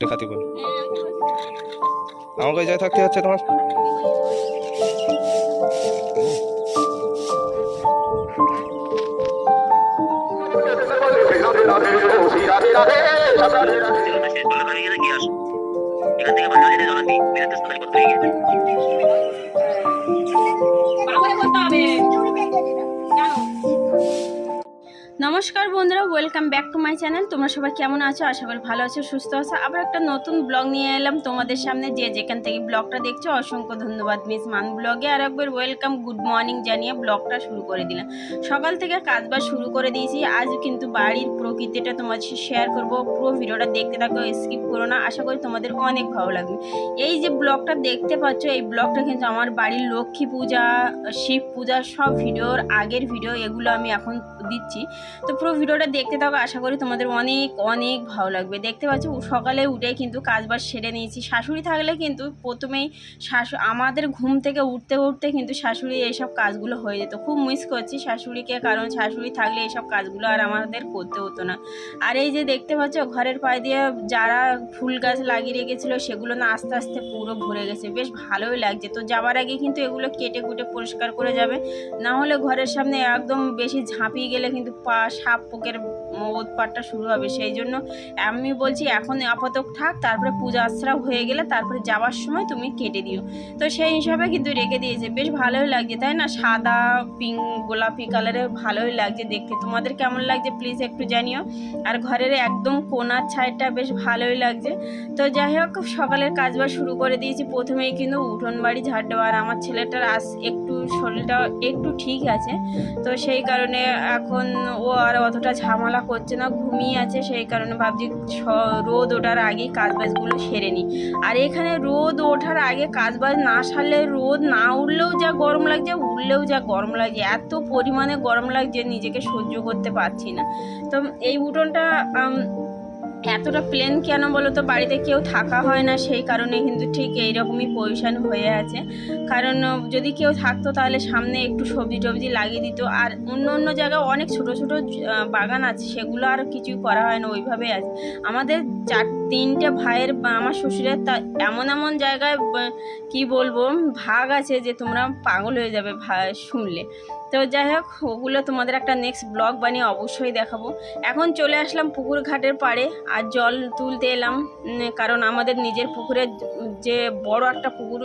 দেখাতে বল। আমাকে যাই থাকতে হচ্ছে তোমার। এখান থেকে করতে হয়ে নমস্কার বন্ধুরা welcome back to my channel তোমরা সবাই কেমন আছো? আশা করি ভালো আছো, সুস্থ আছো। আবার একটা নতুন ব্লগ নিয়ে এলাম তোমাদের সামনে। যে যেখান থেকে ব্লগটা দেখছ, অসংখ্য ধন্যবাদ মিস মান ব্লগে আর একবার ওয়েলকাম গুড মর্নিং জানিয়ে ব্লগটা শুরু করে দিলাম। সকাল থেকে কাজবাজ শুরু করে দিয়েছি। আজ কিন্তু বাড়ির প্রকৃতিটা সাথে শেয়ার করব। পুরো ভিডিওটা দেখতে থাকো স্কিপ করো না। আশা করি তোমাদের অনেক ভালো লাগবে। এই যে ব্লগটা দেখতে পাচ্ছ, এই ব্লগটা কিন্তু আমার বাড়ির লক্ষ্মী পূজা, শিব পূজা সব ভিডিওর আগের ভিডিও এগুলো আমি এখন দিচ্ছি। তো পুরো ভিডিওটা দেখতে থাকো, আশা করি তোমাদের অনেক অনেক ভালো লাগবে। দেখতে পাচ্ছ সকালে উঠে কিন্তু কাজবাজ সেরে নিয়েছি। শাশুড়ি থাকলে কিন্তু প্রথমেই শাশু, আমাদের ঘুম থেকে উঠতে উঠতে কিন্তু শাশুড়ি এইসব কাজগুলো হয়ে যেত। খুব মিস করছি শাশুড়িকে, কারণ শাশুড়ি থাকলে এইসব কাজগুলো আর আমাদের করতে হতো না। আর এই যে দেখতে পাচ্ছ, ঘরের পায়ে দিয়ে যারা ফুল গাছ লাগিয়ে রেখেছিলো, সেগুলো না আস্তে আস্তে পুরো ভরে গেছে। বেশ ভালোই লাগছে। তো যাবার আগে কিন্তু এগুলো কেটে কুটে পরিষ্কার করে যাবে। না হলে ঘরের সামনে একদম বেশি ঝাঁপিয়ে গেলে কিন্তু পা সাপ পোকের উৎপাতটা শুরু হবে। সেই জন্য আমি বলছি এখন আপাতত থাক, তারপরে পূজা আশ্রা হয়ে গেলে তারপরে যাওয়ার সময় তুমি কেটে দিও। তো সেই হিসাবে কিন্তু রেখে দিয়েছে। বেশ ভালোই লাগছে, তাই না? সাদা পিঙ্ক গোলাপি কালারের ভালোই লাগছে দেখতে। তোমাদের কেমন লাগছে প্লিজ একটু জানিও। আর ঘরের একদম কোনার ছাইটা বেশ ভালোই লাগছে। তো যাই হোক, সকালের কাজবাজ শুরু করে দিয়েছি। প্রথমেই কিন্তু উঠোন বাড়ি ঝাড় দেওয়া। আর আমার ছেলেটার আস একটু শরীরটা একটু ঠিক আছে। তো সেই কারণে এখন ও আর অতটা ঝামেলা করছে না, ঘুমিয়ে আছে, সেই কারণে ভাবছি রোদ ওঠার আগেই কাজবাজগুলো সেরে নিই। আর এখানে রোদ ওঠার আগে কাজবাজ না সারলে রোদ না উঠলেও যা গরম লাগছে, উঠলেও যা গরম লাগছে। এত পরিমাণে গরম লাগছে, নিজেকে সহ্য করতে পারছি না। তো এই উঠোনটা এতটা প্লেন কেন বলো তো বাড়িতে কেউ থাকা হয় না, সেই কারণে কিন্তু ঠিক এইরকমই পজিশন হয়ে আছে। কারণ, যদি কেউ থাকতো তাহলে সামনে একটু সবজি টবজি লাগিয়ে দিত। আর অন্য অন্য জায়গায় অনেক ছোট ছোট বাগান আছে, সেগুলো আর কিছুই করা হয় না ওইভাবে আছে। আমাদের চার তিনটে ভাইয়ের আমার শ্বশুরের, তা এমন এমন জায়গায় কি বলব, ভাগ আছে যে তোমরা পাগল হয়ে যাবে শুনলে। তো যাই হোক, ওগুলো তোমাদের একটা নেক্সট ব্লগ বানিয়ে অবশ্যই দেখাবো। এখন চলে আসলাম পুকুর ঘাটের পাড়ে, আর জল তুলতে এলাম কারণ আমাদের নিজের পুকুরে যে বড় একটা পুকুর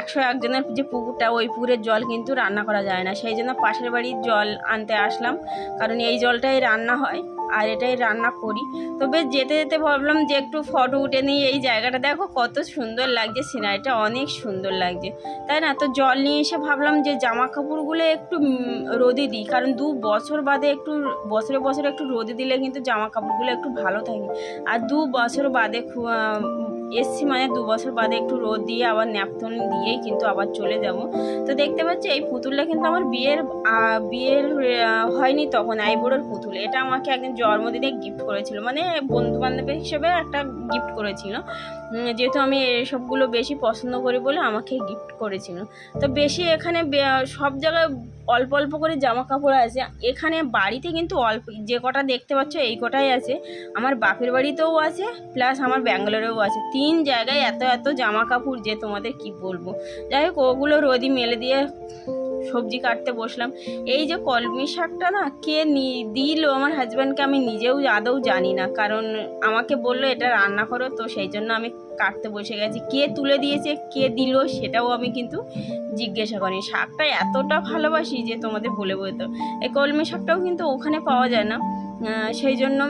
একশো একজনের যে পুকুরটা, ওই পুকুরের জল কিন্তু রান্না করা যায় না। সেই জন্য পাশের বাড়ির জল আনতে আসলাম, কারণ এই জলটাই রান্না হয়। আর এটাই রান্না করি। তবে যেতে যেতে ভাবলাম যে একটু ফটো উঠে নিই এই জায়গাটা। দেখো কত সুন্দর লাগছে সিনারিটা অনেক সুন্দর লাগছে। তাই না? তো জল নিয়ে এসে ভাবলাম যে জামা কাপড়গুলো একটু রোদে দিই। কারণ দু বছর বাদে একটু, বছরে বছরে একটু রোদে দিলে কিন্তু জামা কাপড়গুলো একটু ভালো থাকে। আর দু বছর বাদে এসছি মানে দু বছর বাদে একটু রোদ দিয়ে, আবার ন্যাপথন দিয়েই কিন্তু আবার চলে যাব। তো দেখতে পাচ্ছি, এই পুতুলটা কিন্তু আমার বিয়ের বিয়ের হয়নি তখন, আইবুড়োর পুতুল। এটা আমাকে একদিন জন্মদিনে গিফট করেছিল। মানে বন্ধু বান্ধবের হিসেবে একটা গিফট করেছিল। যেহেতু আমি এসবগুলো বেশি পছন্দ করি বলে আমাকে গিফট করেছিল। তো বেশি এখানে সব জায়গায় অল্প অল্প করে জামা কাপড় আছে। এখানে বাড়িতে কিন্তু অল্প, যে কটা দেখতে পাচ্ছ, এই কটাই আছে। আমার বাপের বাড়িতেও আছে, প্লাস আমার ব্যাঙ্গালোরেও আছে। তিন জায়গায় এত এত জামা কাপড় যে তোমাদের কি বলব? যাই হোক, ওগুলো রোদি মেলে দিয়ে সবজি কাটতে বসলাম। এই যে কলমি শাকটা না, কে দিল আমার হাজব্যান্ডকে আমি নিজেও আদৌ জানি না। কারণ আমাকে বলল এটা রান্না করো, তো সেই জন্য আমি কাটতে বসে গেছি। কে তুলে দিয়েছে, কে দিল সেটাও আমি কিন্তু জিজ্ঞাসা করি শাকটা এতটা ভালোবাসি যে তোমাদের বলে বলতো এই কলমি শাকটাও কিন্তু ওখানে পাওয়া যায় না। সেই জন্য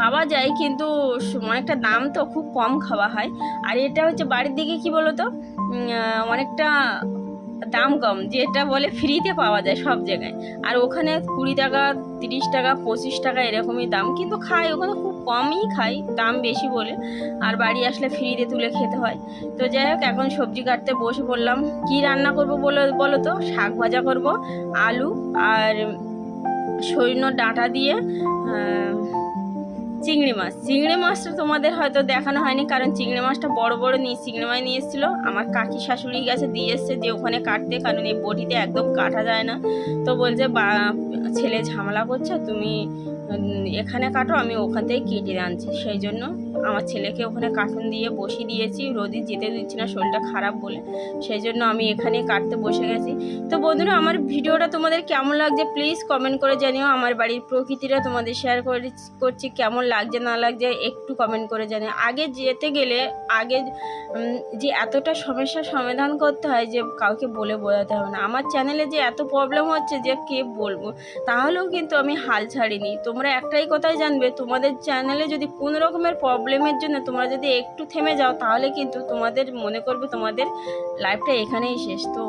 পাওয়া যায়, কিন্তু অনেকটা দাম তো খুব কম খাওয়া হয়। আর এটা হচ্ছে বাড়ির দিকে কি বলো তো অনেকটা দাম কম, যেটা বলে ফ্রিতে পাওয়া যায় সব জায়গায়। আর ওখানে কুড়ি টাকা, তিরিশ টাকা, পঁচিশ টাকা এরকমই দাম, কিন্তু খাই, ওখানে খুব কমই খাই, দাম বেশি বলে। আর বাড়ি আসলে ফ্রিতে তুলে খেতে হয়। তো যাই হোক, এখন সবজি কাটতে বসে পড়লাম। কি রান্না করব বলো বলো তো? শাক ভাজা করব, আলু আর সৈন্য ডাঁটা দিয়ে চিংড়ি মাছ। চিংড়ি মাছটা তোমাদের হয়তো দেখানো হয়নি, কারণ চিংড়ি মাছটা বড় বড় নিয়ে চিংড়ি মাছ নিয়ে এসেছিল। আমার কাকি শাশুড়ি কাছে দিয়ে এসছে যে ওখানে কাটতে, কারণ এই বটিতে একদম কাটা যায় না। তো বলছে, বা, ছেলে ঝামেলা করছে, তুমি এখানে কাটো, আমি ওখান থেকে কেটে আনছি। সেই জন্য আমার ছেলেকে ওখানে কার্টুন দিয়ে বসিয়ে দিয়েছি। রোদি যেতে দিচ্ছি না, শরীরটা খারাপ বলে। সেই জন্য আমি এখানে কাটতে বসে গেছি। তো বন্ধুরা, আমার ভিডিওটা তোমাদের কেমন লাগছে প্লিজ কমেন্ট করে জানিও। আমার বাড়ির প্রকৃতিটা তোমাদের শেয়ার করে, করছি, কেমন লাগছে, না লাগছে একটু কমেন্ট করে জানিও। আগে যেতে গেলে, আগে যে এতটা সমস্যার সমাধান করতে হয় যে কাউকে বলে বোঝাতে হবে না। আমার চ্যানেলে যে এত প্রবলেম হচ্ছে যে কে বলব? তাহলেও কিন্তু আমি হাল ছাড়িনি। তোমরা একটাই কথাই জানবে, তোমাদের চ্যানেলে যদি কোনো রকমের প্রবলেমের জন্য তোমরা যদি একটু থেমে যাও, তাহলে কিন্তু তোমাদের মনে করবে তোমাদের লাইফটা এখানেই শেষ। তো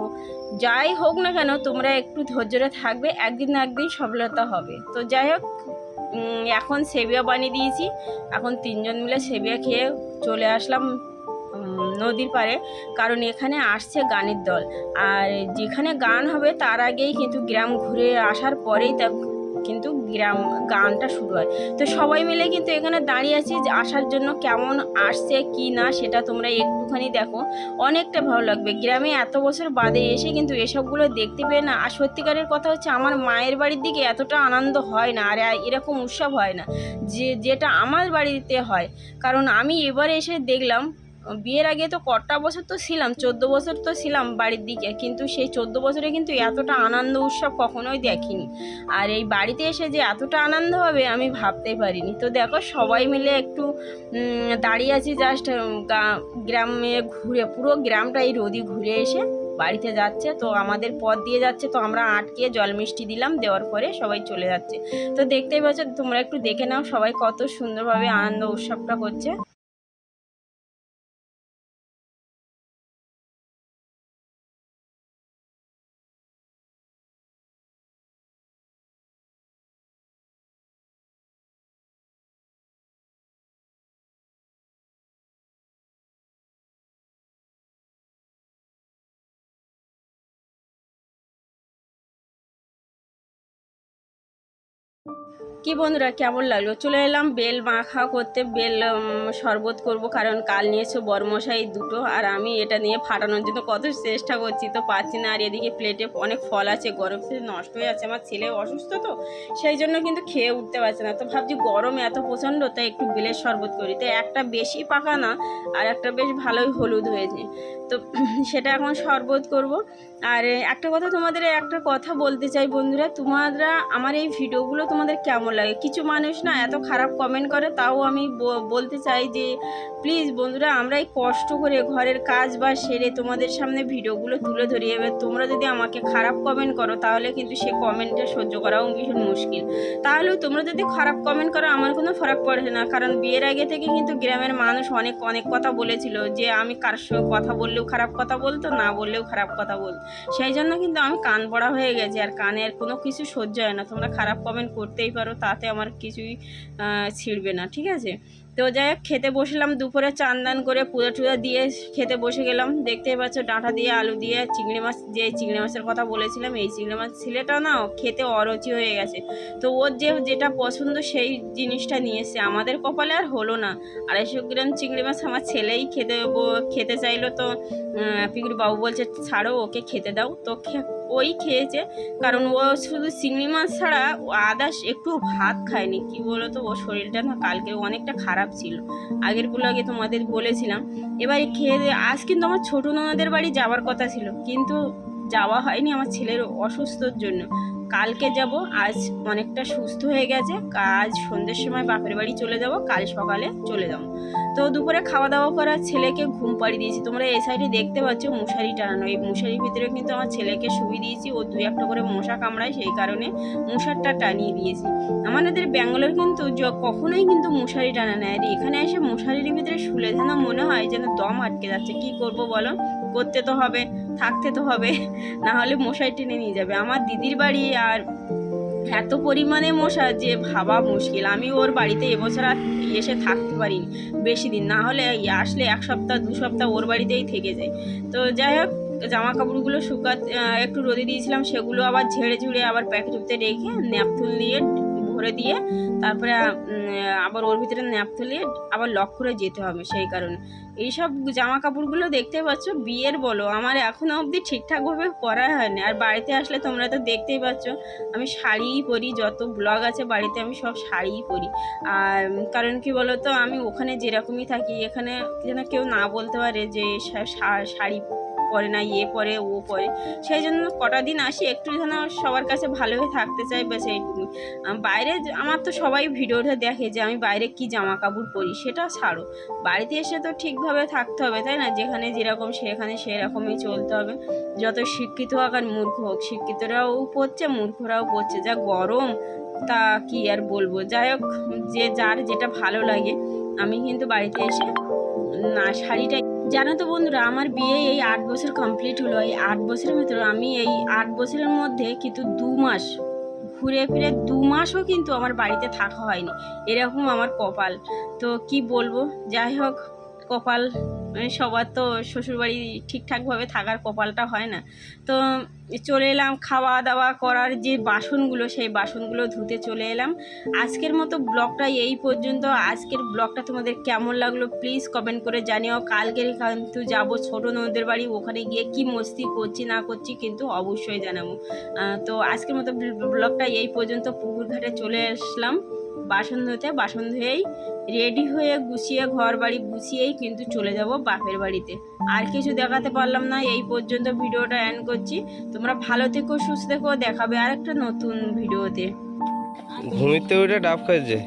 যাই হোক না কেন, তোমরা একটু ধৈর্যরে থাকবে, একদিন না একদিন সফলতা হবে। তো যাই হোক এখন সেবিয়া বানিয়ে দিয়েছি। এখন তিনজন মিলে সেবিয়া খেয়ে চলে আসলাম নদীর পাড়ে। কারণ এখানে আসছে গানের দল। আর যেখানে গান হবে, তার আগেই কিন্তু গ্রাম ঘুরে আসার পরেই তা কিন্তু গ্রাম, গানটা শুরু হয়। তো সবাই মিলে কিন্তু এখানে দাঁড়িয়ে আছি যে আসার জন্য কেমন আসছে, কি না, সেটা তোমরা একটুখানি দেখো। অনেকটা ভালো লাগবে। গ্রামে এত বছর বাদে এসে কিন্তু এসবগুলো দেখতে পেয়ে না, আর সত্যিকারের কথা হচ্ছে আমার মায়ের বাড়ির দিকে এতটা আনন্দ হয় না, আর এরকম উৎসব হয় না, যে যেটা আমার বাড়িতে হয়। কারণ আমি এবারে এসে দেখলাম বিয়ের আগে তো কটা বছর তো ছিলাম, চোদ্দ বছর তো ছিলাম বাড়ির দিকে, কিন্তু সেই চোদ্দ বছরে কিন্তু এতটা আনন্দ উৎসব কখনোই দেখিনি। আর এই বাড়িতে এসে যে এতটা আনন্দ হবে আমি ভাবতেই পারিনি। তো দেখো সবাই মিলে একটু দাঁড়িয়ে আছি জাস্ট গ্রামে ঘুরে, পুরো গ্রামটা এই রোদি ঘুরে এসে বাড়িতে যাচ্ছে। তো আমাদের পথ দিয়ে যাচ্ছে, তো আমরা আটকে জল মিষ্টি দিলাম, দেওয়ার পরে সবাই চলে যাচ্ছে। তো দেখতেই পাচ্ছ, তোমরা একটু দেখে নাও সবাই কত সুন্দরভাবে আনন্দ উৎসবটা করছে। কি বন্ধুরা, কেমন লাগল? চলে এলাম, বেল মাখা করতে, বেল শরবত করব, কারণ কাল নিয়েছো বরমশাই দুটো, আর আমি এটা নিয়ে ফাটানোর জন্য কত চেষ্টা করছি, তো পাচ্ছি না। আর এদিকে প্লেটে অনেক ফল আছে, গরম থেকে নষ্ট হয়ে আছে আমার ছেলে অসুস্থ তো, সেই জন্য কিন্তু খেয়ে উঠতে পারছে না। তো ভাবছি গরম এত প্রচণ্ড, তাই একটু বেলের শরবত করি। তো একটা বেশি পাকা না, আর একটা বেশ ভালোই হলুদ হয়েছে। তো সেটা এখন শরবত করব। আর একটা কথা তোমাদের একটা কথা বলতে চাই বন্ধুরা, তোমরা আমার এই ভিডিওগুলো তোমাদের কেমন লাগে? কিছু মানুষ না এত খারাপ কমেন্ট করে, তাও আমি বলতে চাই যে প্লিজ বন্ধুরা, আমরা এই কষ্ট করে ঘরের কাজ বা সেরে তোমাদের সামনে ভিডিওগুলো তুলে ধরি। এবার তোমরা যদি আমাকে খারাপ কমেন্ট করো, তাহলে কিন্তু সে কমেন্টটা সহ্য করাও ভীষণ মুশকিল। তাহলে তোমরা যদি খারাপ কমেন্ট করো, আমার কোনো ফারাক পড়ে না। কারণ বিয়ের আগে থেকে কিন্তু গ্রামের মানুষ অনেক অনেক কথা বলেছিল যে, আমি কার সঙ্গে কথা বললেও খারাপ কথা বলতো, না বললেও খারাপ কথা বলতো। সেই জন্য কিন্তু আমি কান পড়া হয়ে গেছি, আর কানের কোনো কিছু সহ্য হয় না। তোমরা খারাপ কমেন্ট করতেই পারো, তাতে আমার কিছুই ছিঁড়বে না, ঠিক আছে? তো যাই খেতে বসলাম, দুপুরে চান দান করে পুজো টুজো দিয়ে খেতে বসে গেলাম। দেখতেই পাচ্ছ, ডাঁটা দিয়ে আলু দিয়ে চিংড়ি মাছ, যে চিংড়ি মাছের কথা বলেছিলাম, এই চিংড়ি মাছ ছেলেটা না খেতে অরুচি হয়ে গেছে। তো ওর যে, যেটা পছন্দ সেই জিনিসটা নিয়ে এসে আমাদের কপালে আর হলো না। আড়াইশো গ্রাম চিংড়ি মাছ আমার ছেলেই খেতে খেতে চাইলো তো পিকুর বাবু বলছে, ছাড়ো, ওকে খেতে দাও। তো ওই খেয়েছে। কারণ ও শুধু চিংড়ি মাছ ছাড়া ও আদাস একটু ভাত খায়নি। কি বলো তো ও শরীরটা না কালকে অনেকটা খারাপ ছিল। আগের ব্লগে তোমাদের বলেছিলাম। এবারে খেয়ে আজ কিন্তু আমার ছোটো নোনাদের বাড়ি যাওয়ার কথা ছিল। কিন্তু যাওয়া হয়নি আমার ছেলের অসুস্থর জন্য। কালকে যাব, আজ অনেকটা সুস্থ হয়ে গেছে, আজ সন্ধ্যের সময় বাপের বাড়ি চলে যাব, কাল সকালে চলে যাব। তো দুপুরে খাওয়া দাওয়া করার ছেলেকে ঘুম পাড়িয়ে দিয়েছি। তোমরা এই সাইডে দেখতে পাচ্ছ মশারি টানানো। এই মশারির ভিতরে কিন্তু আমার ছেলেকে শুয়ে দিয়েছি, ও দু একটা করে মশা কামড়ায়, সেই কারণে মশারটা টানিয়ে দিয়েছি। আমাদের ব্যাঙ্গালোর কিন্তু কখনোই কিন্তু মশারি টানা নেয় আর এখানে এসে মশারির ভিতরে শুলে যেন মনে হয় যেন দম আটকে যাচ্ছে। কি করব বলো? করতে তো হবে। থাকতে তো হবে। না হলে মশাই টেনে নিয়ে যাবে। আমার দিদির বাড়ি আর এত পরিমাণে মশা যে ভাবা মুশকিল। আমি ওর বাড়িতে এবছর আর এসে থাকতে পারিনি, বেশি দিন। না হলে আসলে এক সপ্তাহ, দু সপ্তাহ ওর বাড়িতেই থেকে যায়। তো যাই হোক জামা কাপড়গুলো শুকা একটু রোদে দিয়েছিলাম, সেগুলো আবার ঝেড়ে ঝুড়ে আবার প্যাকেট রেখে ন্যাপথুল দিয়ে করে দিয়ে তারপরে আবার ওর ভিতরে ন্যাপ তুলে আবার লক করে যেতে হবে সেই কারণে। এইসব জামা কাপড়গুলো দেখতে পাচ্ছ, বিয়ের বলো, আমার এখনও অবধি ঠিকঠাকভাবে পরা হয়নি। আর বাড়িতে আসলে তোমরা তো দেখতেই পাচ্ছ, আমি শাড়িই পরি, যত ব্লগ আছে বাড়িতে আমি সব শাড়িই পরি। আর, কারণ কি বলো তো আমি ওখানে যেরকমই থাকি, এখানে যেন কেউ না বলতে পারে যে শাড়ি পরে না ইয়ে পরে, ও পরে। সেই জন্য কটা দিন আসি, একটু যেন সবার কাছে ভালোভাবে থাকতে চাই বা সেইটুকু বাইরে আমার তো সবাই ভিডিওটা দেখে যে, আমি বাইরে কি জামা কাপড় পরি, সেটা ছাড়ো। বাড়িতে এসে তো ঠিকভাবে থাকতে হবে, তাই না? যেখানে যেরকম সেখানে সেরকমই চলতে হবে। যত শিক্ষিত হোক আর মূর্খ হোক, শিক্ষিতরাও পড়ছে মূর্খরাও পড়ছে যা গরম, তা কি আর বলব? যাই হোক, যে যার যেটা ভালো লাগে, আমি কিন্তু বাড়িতে এসে না, শাড়িটা জানো তো বন্ধুরা, আমার বিয়ে এই আট বছর কমপ্লিট হলো। এই আট বছরের ভিতরে আমি এই আট বছরের মধ্যে কিন্তু দু মাস ঘুরে ফিরে দু মাসও কিন্তু আমার বাড়িতে থাকা হয়নি। এরকম আমার কপাল। তো কি বলব? যাই হোক, কপাল সবার তো শ্বশুরবাড়ি ঠিকঠাকভাবে থাকার কপালটা হয় না। তো চলে এলাম খাওয়া দাওয়া করার যে বাসনগুলো সেই বাসনগুলো ধুতে চলে এলাম। আজকের মতো ব্লগটা এই পর্যন্ত। আজকের ব্লগটা তোমাদের কেমন লাগল প্লিজ কমেন্ট করে জানিও। কালকের কিন্তু যাব ছোটো নদীর বাড়ি ওখানে গিয়ে কি মস্তি করছি না করছি কিন্তু অবশ্যই জানাব। তো আজকের মতো ব্লগটা এই পর্যন্ত। পুকুর ঘাটে চলে আসলাম। বাসন ধুতে, বাসন ধুয়েই রেডি হয়ে গুছিয়ে ঘর বাড়ি গুছিয়েই কিন্তু চলে যাব বাপের বাড়িতে। আর কিছু দেখাতে পারলাম না, এই পর্যন্ত ভিডিওটা এন্ড করছি। তোমরা ভালো থেকো, সুস্থ থেকো, দেখাবে আর একটা নতুন ভিডিওতে। ঘুমিতে ওইটা ডাব খাচ্ছে